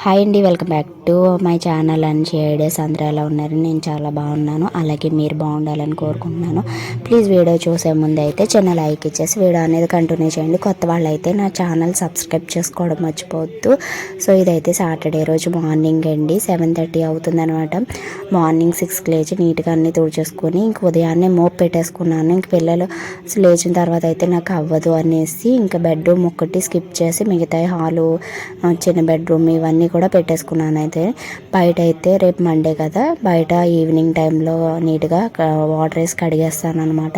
Hi అండి welcome back to my channel and షేడేస్ అందరూ ఎలా ఉన్నారు? నేను చాలా బాగున్నాను. అలాగే మీరు బాగుండాలని కోరుకుంటున్నాను. ప్లీజ్ వీడియో చూసే ముందు అయితే చిన్న లైక్ ఇచ్చేసి వీడియో అనేది కంటిన్యూ చేయండి. కొత్త వాళ్ళు అయితే నా ఛానల్ సబ్స్క్రైబ్ చేసుకోవడం మర్చిపోవద్దు. సో ఇదైతే సాటర్డే రోజు మార్నింగ్ అండి. సెవెన్ థర్టీ అవుతుందనమాట మార్నింగ్ సిక్స్కి లేచి నీట్గా అన్నీ తుడిచేసుకొని ఇంక ఉదయాన్నే మోప్ పెట్టేసుకున్నాను. ఇంక పిల్లలు లేచిన తర్వాత అయితే నాకు అవ్వదు అనేసి ఇంకా బెడ్రూమ్ ఒక్కటి స్కిప్ చేసి మిగతా హాలు చిన్న బెడ్రూమ్ ఇవన్నీ కూడా పెట్టేసుకున్నాను అయితే. బయట అయితే రేపు మండే కదా. బయట ఈవినింగ్ టైంలో నీట్గా వాటర్ వేసి కడిగేస్తాను అనమాట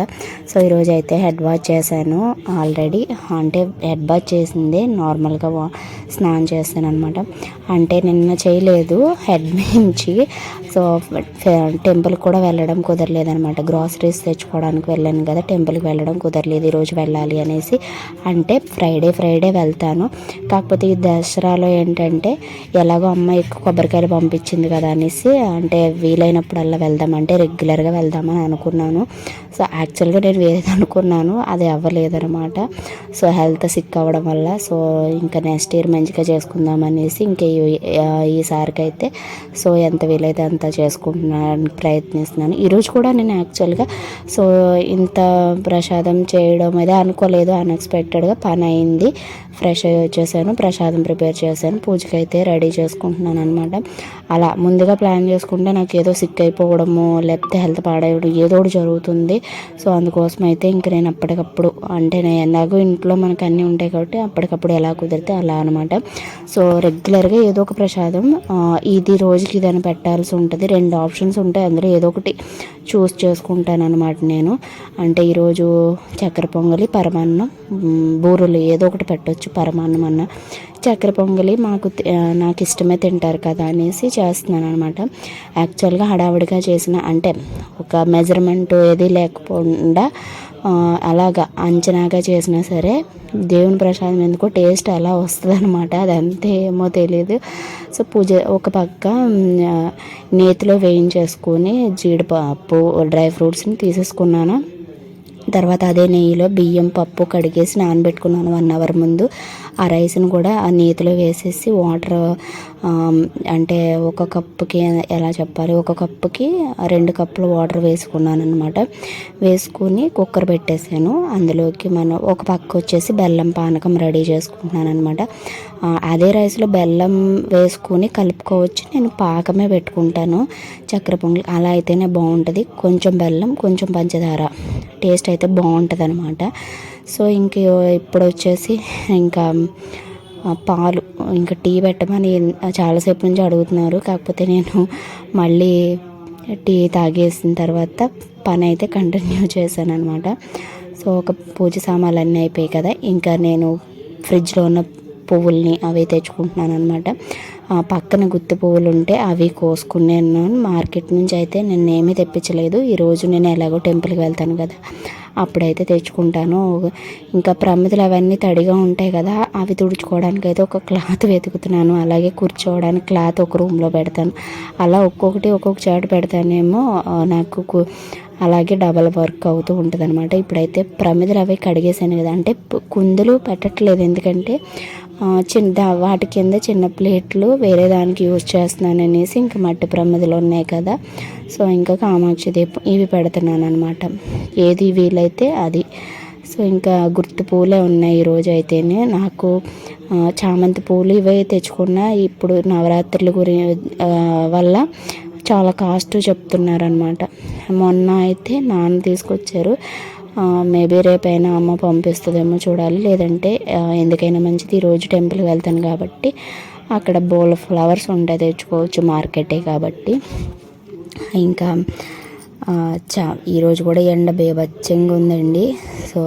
సో ఈరోజు అయితే హెడ్ వాష్ చేశాను ఆల్రెడీ అంటే హెడ్ వాష్ చేసింది నార్మల్గా వా స్నానం చేస్తాను అనమాట అంటే నిన్న చేయలేదు హెడ్ నుంచి. సో టెంపుల్ కూడా వెళ్ళడం కుదరలేదనమాట గ్రాసరీస్ తెచ్చుకోవడానికి వెళ్ళాను కదా టెంపుల్కి వెళ్ళడం కుదరలేదు ఈరోజు వెళ్ళాలి అనేసి. అంటే ఫ్రైడే ఫ్రైడే వెళ్తాను. కాకపోతే ఈ దసరాలో ఏంటంటే ఎలాగో అమ్మ ఎక్కువ కొబ్బరికాయలు పంపించింది కదా అనేసి అంటే వీలైనప్పుడల్లా వెళ్దామంటే రెగ్యులర్గా వెళ్దామని అనుకున్నాను. సో యాక్చువల్గా నేను వేరేది అనుకున్నాను అది అవ్వలేదనమాట సో హెల్త్ సిక్ అవ్వడం వల్ల సో ఇంకా నెక్స్ట్ ఇయర్ మంచిగా చేసుకుందాం అనేసి ఇంకా ఈసారికి అయితే సో ఎంత వీలైతే అంత చేసుకుంటున్నాను ప్రయత్నిస్తున్నాను. ఈరోజు కూడా నేను యాక్చువల్గా సో ఇంత ప్రసాదం చేయడం అయితే అనుకోలేదు అన్ఎక్స్పెక్టెడ్గా పని అయింది ఫ్రెష్ అయ్యి వచ్చేసాను ప్రసాదం ప్రిపేర్ చేశాను పూజకి అయితే రెడీ చేసుకుంటున్నాను అనమాట అలా ముందుగా ప్లాన్ చేసుకుంటే నాకు ఏదో సిక్ అయిపోవడము లేకపోతే హెల్త్ పాడేయడం ఏదో ఒకటి జరుగుతుంది. సో అందుకోసం అయితే ఇంక నేను అప్పటికప్పుడు అంటే నేను ఎలాగో ఇంట్లో మనకు అన్నీ ఉంటాయి కాబట్టి అప్పటికప్పుడు ఎలా కుదిరితే అలా అనమాట సో రెగ్యులర్గా ఏదో ఒక ప్రసాదం ఇది రోజుకి ఇదని పెట్టాల్సి ఉంటుంది. రెండు ఆప్షన్స్ ఉంటాయి. అందులో ఏదో ఒకటి చూస్ చేసుకుంటాను అనమాట నేను. అంటే ఈరోజు చక్కెర పొంగలి పరమాన్నం బూరెలు ఏదో ఒకటి పెట్టవచ్చు పరమాన్నం అన్న. చక్కెర పొంగలి మాకు నాకు ఇష్టమే తింటారు కదా అనేసి చేస్తున్నాను అనమాట యాక్చువల్గా హడావుడిగా చేసిన అంటే ఒక మెజర్మెంట్ ఏది లేకపోకుండా అలాగా అంచనాగా చేసినా సరే దేవుని ప్రసాదం ఎందుకో టేస్ట్ అలా వస్తుంది అనమాట అది అంతే ఏమో తెలియదు సో పూజ ఒక పక్క నేతిలో వేయించేసుకొని జీడిపప్పు డ్రై ఫ్రూట్స్ని తీసేసుకున్నాను. తర్వాత అదే నెయ్యిలో బియ్యం పప్పు కడిగేసి నానబెట్టుకున్నాను వన్ అవర్ ముందు. ఆ రైస్ని కూడా ఆ నేతిలో వేసేసి వాటర్ అంటే ఒక కప్పుకి ఎలా చెప్పాలి? ఒక కప్పుకి రెండు కప్పులు వాటర్ వేసుకున్నాను అనమాట వేసుకుని కుక్కర్ పెట్టేసాను అందులోకి మనం ఒక పక్క వచ్చేసి బెల్లం పానకం రెడీ చేసుకుంటున్నాను అనమాట అదే రైస్లో బెల్లం వేసుకుని కలుపుకోవచ్చు. నేను పాకమే పెట్టుకుంటాను. చక్కెర పొంగల్ అలా అయితేనే బాగుంటుంది. కొంచెం బెల్లం కొంచెం పంచదార. టేస్ట్ అయితే బాగుంటుంది అనమాట సో ఇంక ఇప్పుడు వచ్చేసి ఇంకా పాలు ఇంకా టీ పెట్టమని చాలాసేపు నుంచి అడుగుతున్నారు. కాకపోతే నేను మళ్ళీ టీ తాగేసిన తర్వాత పని అయితే కంటిన్యూ చేశాను అనమాట సో ఒక పూజ సామాన్లు అన్నీ అయిపోయాయి కదా. ఇంకా నేను ఫ్రిడ్జ్లో ఉన్న పువ్వుల్ని అవి తెచ్చుకుంటున్నాను అనమాట పక్కన గుత్తి పువ్వులు ఉంటే అవి కోసుకున్నాను మార్కెట్ నుంచి అయితే నేను ఏమీ తెప్పించలేదు ఈరోజు నేను ఎలాగో టెంపుల్కి వెళ్తాను కదా అప్పుడైతే తెచ్చుకుంటాను. ఇంకా ప్రమిదలు అవన్నీ తడిగా ఉంటాయి కదా అవి తుడుచుకోవడానికి అయితే ఒక క్లాత్ వెతుకుతున్నాను. అలాగే కూర్చోవడానికి క్లాత్ ఒక రూమ్లో పెడతాను. అలా ఒక్కొక్కటి ఒక్కొక్క చాటు పెడతానేమో నాకు అలాగే డబల్ వర్క్ అవుతూ ఉంటుంది అనమాట ఇప్పుడైతే ప్రమిదలు అవి కడిగేసాను కదా అంటే కుందులు పెట్టట్లేదు. ఎందుకంటే చిన్న వాటి కింద చిన్న ప్లేట్లు వేరే దానికి యూజ్ చేస్తున్నాను అనేసి ఇంకా మట్టి ప్రమిదలు ఉన్నాయి కదా. సో ఇంకా కామాక్షి దీపం ఇవి పెడుతున్నాను అనమాట ఏది వీలైతే అది. సో ఇంకా గుర్తు పూలే ఉన్నాయి ఈరోజు అయితేనే. నాకు చామంతి పూలు ఇవే తెచ్చుకున్న. ఇప్పుడు నవరాత్రుల గురి వల్ల చాలా కాస్ట్ చెప్తున్నారనమాట మొన్న అయితే నాన్న తీసుకొచ్చారు. మేబీ రేపైనా అమ్మ పంపిస్తుందేమో చూడాలి. లేదంటే ఎందుకైనా మంచిది ఈరోజు టెంపుల్కి వెళ్తాను కాబట్టి అక్కడ బోల్ ఫ్లవర్స్ ఉంటాయి తెచ్చుకోవచ్చు మార్కెటే కాబట్టి. ఇంకా చా ఈరోజు కూడా ఎండ బేబచ్చంగా ఉందండి. సో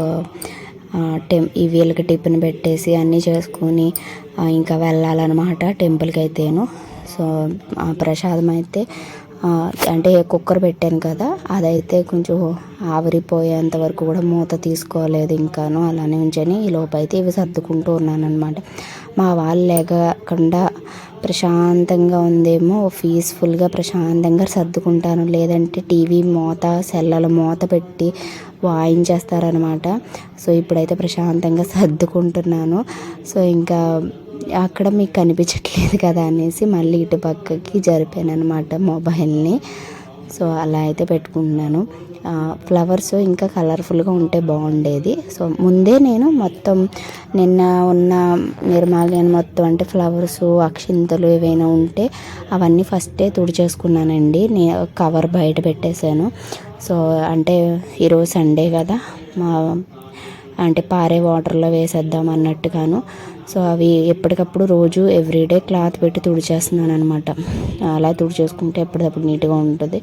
టెం ఈ వీళ్ళకి టిఫిన్ పెట్టేసి అన్నీ చేసుకొని ఇంకా వెళ్ళాలన్నమాట టెంపుల్కి అయితేను. సో ఆ ప్రసాదం అయితే అంటే కుక్కర్ పెట్టాను కదా అదైతే కొంచెం ఆవిరిపోయేంత వరకు కూడా మూత తీసుకోలేదు ఇంకాను అలానే ఉంచని. ఈ లోపైతే ఇవి సర్దుకుంటూ ఉన్నాను అనమాట మా వాళ్ళు లేకుండా ప్రశాంతంగా ఉందేమో పీస్ఫుల్గా ప్రశాంతంగా సర్దుకుంటాను. లేదంటే టీవీ మూత సెల్లల మూత పెట్టి వాయించేస్తారనమాట సో ఇప్పుడైతే ప్రశాంతంగా సర్దుకుంటున్నాను. సో ఇంకా అక్కడ మీకు కనిపించట్లేదు కదా అనేసి మళ్ళీ ఇటు పక్కకి జరిపాను అనమాట మొబైల్ని. సో అలా అయితే పెట్టుకుంటున్నాను. ఫ్లవర్స్ ఇంకా కలర్ఫుల్గా ఉంటే బాగుండేది. సో ముందే నేను మొత్తం నిన్న ఉన్న నిర్మాల్యం మొత్తం అంటే ఫ్లవర్స్ అక్షింతలు ఏవైనా ఉంటే అవన్నీ ఫస్టే తుడిచేసుకున్నానండి. నేను కవర్ బయట పెట్టేశాను. సో అంటే ఈరోజు సండే కదా మా అంటే పారే వాటర్లో వేసేద్దాం అన్నట్టుగాను. సో అవి ఎప్పటికప్పుడు రోజు ఎవ్రీడే క్లాత్ పెట్టి తుడిచేస్తున్నాను అనమాట అలా తుడిచేసుకుంటే ఎప్పటికప్పుడు నీట్గా ఉంటుంది.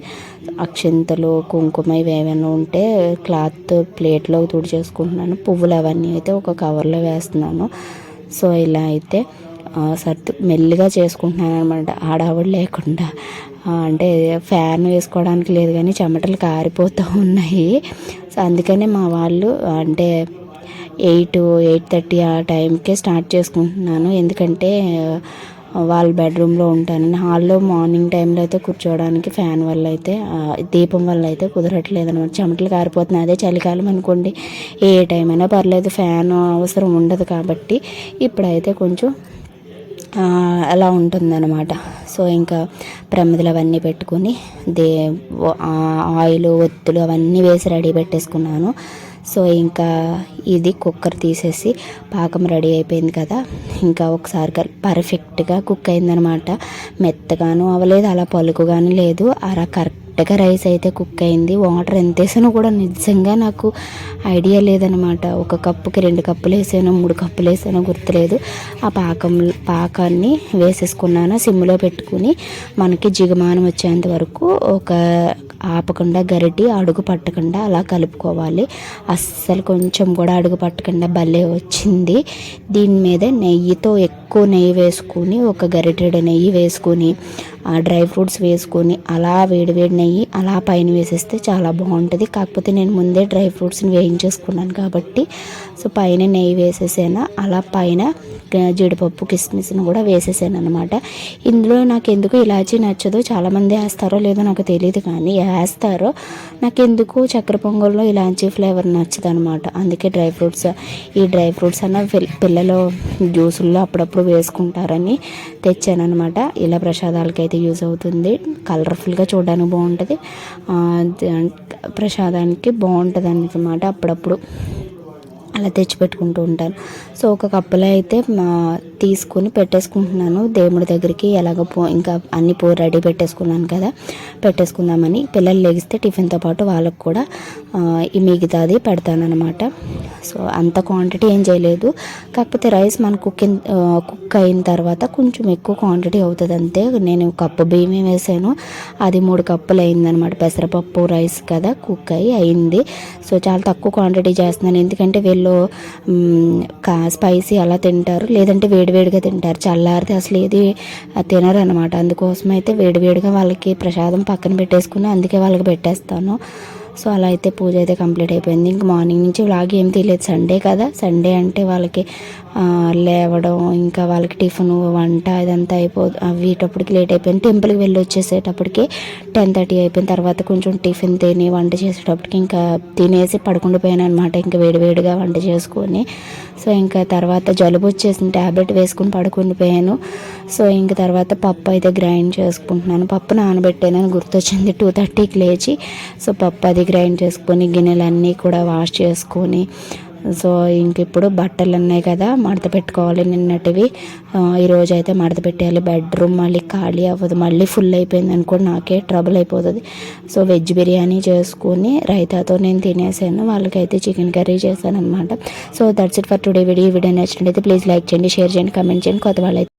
అక్షింతలు కుంకుమ ఇవి ఏమైనా ఉంటే క్లాత్ ప్లేట్లో తుడిచేసుకుంటున్నాను. పువ్వులు అవన్నీ అయితే ఒక కవర్లో వేస్తున్నాను. సో ఇలా అయితే సర్దు మెల్లిగా చేసుకుంటున్నాను అనమాట ఆడావిడ లేకుండా అంటే ఫ్యాన్ వేసుకోవడానికి లేదు కానీ చెమటలు కారిపోతూ ఉన్నాయి. సో అందుకనే మా వాళ్ళు అంటే ఎయిట్ ఎయిట్ థర్టీ ఆ టైంకే స్టార్ట్ చేసుకుంటున్నాను. ఎందుకంటే వాళ్ళ బెడ్రూమ్లో ఉంటాను. హాల్లో మార్నింగ్ టైంలో అయితే కూర్చోవడానికి ఫ్యాన్ వల్ల అయితే దీపం వల్ల అయితే కుదరట్లేదు అనమాట చెమటలు కారిపోతున్నాయి. అదే చలికాలం అనుకోండి ఏ టైం అయినా పర్లేదు ఫ్యాన్ అవసరం ఉండదు కాబట్టి ఇప్పుడైతే కొంచెం అలా ఉంటుందన్నమాట. సో ఇంకా ప్రమిదలు అవన్నీ పెట్టుకొని దే ఆయిల్ ఒత్తులు అవన్నీ వేసి రెడీ పెట్టేసుకున్నాను. సో ఇంకా ఇది కుక్కర్ తీసేసి పాకం రెడీ అయిపోయింది కదా. ఇంకా ఒకసారి పర్ఫెక్ట్గా కుక్ అయిందనమాట. మెత్తగాను అవ్వలేదు అలా పలుకుగాను లేదు. అలా కరెక్ట్గా రైస్ అయితే కుక్ అయింది. వాటర్ ఎంత వేసానో కూడా నిజంగా నాకు ఐడియా లేదనమాట. ఒక కప్పుకి రెండు కప్పులు వేసానో మూడు కప్పులు వేసానో గుర్తులేదు. ఆ పాకం పాకాన్ని వేసేసుకున్నాను. సిమ్లో పెట్టుకుని మనకి జిగమానం వచ్చేంత వరకు ఒక ఆపకుండా గరిటి అడుగు పట్టకుండా అలా కలుపుకోవాలి. అస్సలు కొంచెం కూడా అడుగు పట్టకుండా భలే వచ్చింది. దీని మీద నెయ్యితో ఎక్కువ నెయ్యి వేసుకుని ఒక గరిటెడు నెయ్యి వేసుకుని ఆ డ్రై ఫ్రూట్స్ వేసుకొని అలా వేడివేడి నెయ్యి అలా పైన వేసేస్తే చాలా బాగుంటుంది. కాకపోతే నేను ముందే డ్రై ఫ్రూట్స్ని వేయించేసుకున్నాను కాబట్టి సో పైన నెయ్యి వేసేసాను అలా పైన జీడిపప్పు కిస్మిస్ని కూడా వేసేసాను అనమాట ఇందులో నాకు ఎందుకు ఇలాచీ నచ్చదు చాలామంది వేస్తారో లేదో నాకు తెలియదు కానీ వేస్తారో నాకు ఎందుకు చక్కెర పొంగల్లో ఇలాచీ ఫ్లేవర్ నచ్చదు అనమాట అందుకే డ్రై ఫ్రూట్స్ ఈ డ్రై ఫ్రూట్స్ అన్న పిల్లలు జ్యూసుల్లో అప్పుడప్పుడు వేసుకుంటారని తెచ్చాను అనమాట ఇలా ప్రసాదాలకి అయితే యూజ్ అవుతుంది. కలర్ఫుల్గా చూడడానికి బాగుంటుంది. ప్రసాదానికి బాగుంటుంది అన్నమాట అప్పుడప్పుడు. అలా తెచ్చిపెట్టుకుంటూ ఉంటాను సో ఒక కప్పులో అయితే మా తీసుకుని పెట్టేసుకుంటున్నాను. దేవుడి దగ్గరికి ఎలాగో పో ఇంకా అన్ని పో రెడీ పెట్టేసుకున్నాను కదా. పెట్టేసుకుందామని పిల్లలు లెగిస్తే టిఫిన్తో పాటు వాళ్ళకు కూడా ఈ మిగతాది పెడతానమాట సో అంత క్వాంటిటీ ఏం చేయలేదు. కాకపోతే రైస్ మన కుకింగ్ కుక్ అయిన తర్వాత కొంచెం ఎక్కువ క్వాంటిటీ అవుతుంది అంతే. నేను కప్పు బియ్యం వేసాను. అది మూడు కప్పులు అయిందనమాట పెసరపప్పు రైస్ కదా కుక్ అయ్యి అయింది. సో చాలా తక్కువ క్వాంటిటీ చేస్తున్నాను. ఎందుకంటే వీళ్ళు స్పైసీ అలా తింటారు. లేదంటే వేడి వేడివేడిగా తింటారు. చల్లారితే అసలు ఏది తినరు అనమాట అందుకోసం అయితే వేడివేడిగా వాళ్ళకి ప్రసాదం పక్కన పెట్టేసుకుని అందుకే వాళ్ళకి పెట్టేస్తాను. సో అలా అయితే పూజ అయితే కంప్లీట్ అయిపోయింది. ఇంక మార్నింగ్ నుంచి వ్లాగ్ ఏం తెలియదు సండే కదా. సండే అంటే వాళ్ళకి లేవడం ఇంకా వాళ్ళకి టిఫిన్ వంట ఇదంతా అయిపో వీటప్పటికి లేట్ అయిపోయింది. టెంపుల్కి వెళ్ళి వచ్చేసేటప్పటికి టెన్ థర్టీ అయిపోయిన తర్వాత కొంచెం టిఫిన్ తిని వంట చేసేటప్పటికి ఇంకా తినేసి పడుకుండిపోయాను అనమాట ఇంకా వేడివేడిగా వంట చేసుకొని. సో ఇంకా తర్వాత జలుబు వచ్చేసిన ట్యాబ్లెట్ వేసుకుని పడుకుండిపోయాను సో ఇంక తర్వాత పప్పు అయితే గ్రైండ్ చేసుకుంటున్నాను. పప్పు నానబెట్టానని గుర్తొచ్చింది. టూ థర్టీకి లేచి సో పప్పు అది గ్రైండ్ చేసుకొని గిన్నెలన్నీ కూడా వాష్ చేసుకొని సో ఇంక ఇప్పుడు బట్టలు ఉన్నాయి కదా మడత పెట్టుకోవాలి నిన్నటివి. ఈరోజు అయితే మడత పెట్టేయాలి. బెడ్రూమ్ మళ్ళీ ఖాళీ అవ్వదు. మళ్ళీ ఫుల్ అయిపోయింది అనుకోండి నాకే ట్రబుల్ అయిపోతుంది. సో వెజ్ బిర్యానీ చేసుకొని రైతాతో నేను తినేసాను. వాళ్ళకైతే చికెన్ కర్రీ చేశాను అనమాట so that's it for today video. Video నచ్చినట్లయితే ప్లీజ్ లైక్ చేయండి షేర్ చేయండి కమెంట్ చేయండి. కొత్త వాళ్ళైతే